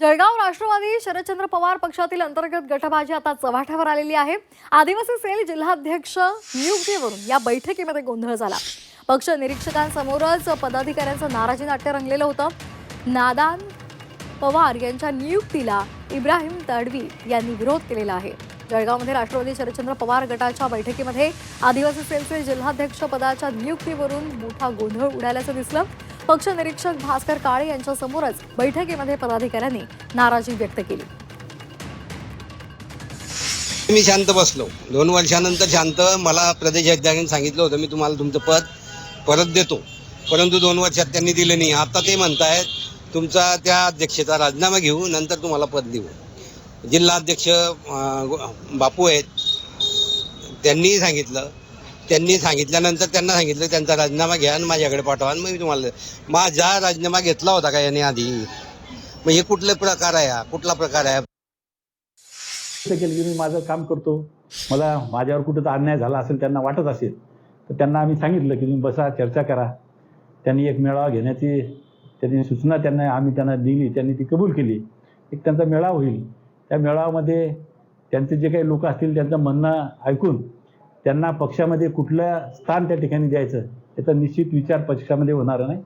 जळगाव राष्ट्रवादी शरदचंद्र पवार पक्षातील अंतर्गत गटबाजी आता चव्हाट्यावर आलेली आहे. आदिवासी सेल जिल्हाध्यक्ष नियुक्तीवरून या बैठकीमध्ये गोंधळ झाला. पक्ष निरीक्षकांसमोरच पदाधिकाऱ्यांचं नाराजी नाट्य रंगलेलं होतं. नादान पवार यांच्या नियुक्तीला इब्राहिम तडवी यांनी विरोध केलेला आहे. जळगावमध्ये राष्ट्रवादी शरदचंद्र पवार गटाच्या बैठकीमध्ये आदिवासी सेलचे जिल्हाध्यक्ष पदाच्या नियुक्तीवरून मोठा गोंधळ उडाल्याचं दिसलं. पक्ष निरीक्षक भास्कर काळे यांच्यासमोरच बैठकीमध्ये पदाधिकाऱ्यांनी नाराजी व्यक्त केली. मी शांत बसलो. दोन वर्षानंतर शांत मला प्रदेश अध्यक्षांनी सांगितलं होतं मी तुम्हाला तुमचं पद परत देतो. परंतु दोन वर्षात त्यांनी दिलं नाही. आता ते म्हणतायत तुमचा त्या अध्यक्षेचा राजीनामा घेऊ नंतर तुम्हाला पद देऊ. जिल्हाध्यक्ष बापू आहेत. त्यांनीही सांगितलं त्यांनी सांगितल्यानंतर त्यांना सांगितलं त्यांचा राजीनामा घ्या आणि माझ्याकडे पाठवा. आणि मग मी तुम्हाला माझा राजीनामा घेतला होता का याने आधी? मग हे कुठले प्रकार आहे हा? कुठला प्रकार आहे? केलं की मी माझं काम करतो. मला माझ्यावर कुठं तर अन्याय झाला असेल त्यांना वाटत असेल तर त्यांना आम्ही सांगितलं की तुम्ही बसा चर्चा करा. त्यांनी एक मेळावा घेण्याची त्यांनी सूचना त्यांना आम्ही त्यांना दिली त्यांनी ती कबूल केली. एक त्यांचा मेळावा होईल. त्या मेळाव्यामध्ये त्यांचे जे काही लोक असतील त्यांचं म्हणणं ऐकून त्यांना पक्षामध्ये कुठलं स्थान त्या ठिकाणी द्यायचं याचा निश्चित विचार पक्षामध्ये होणार नाही.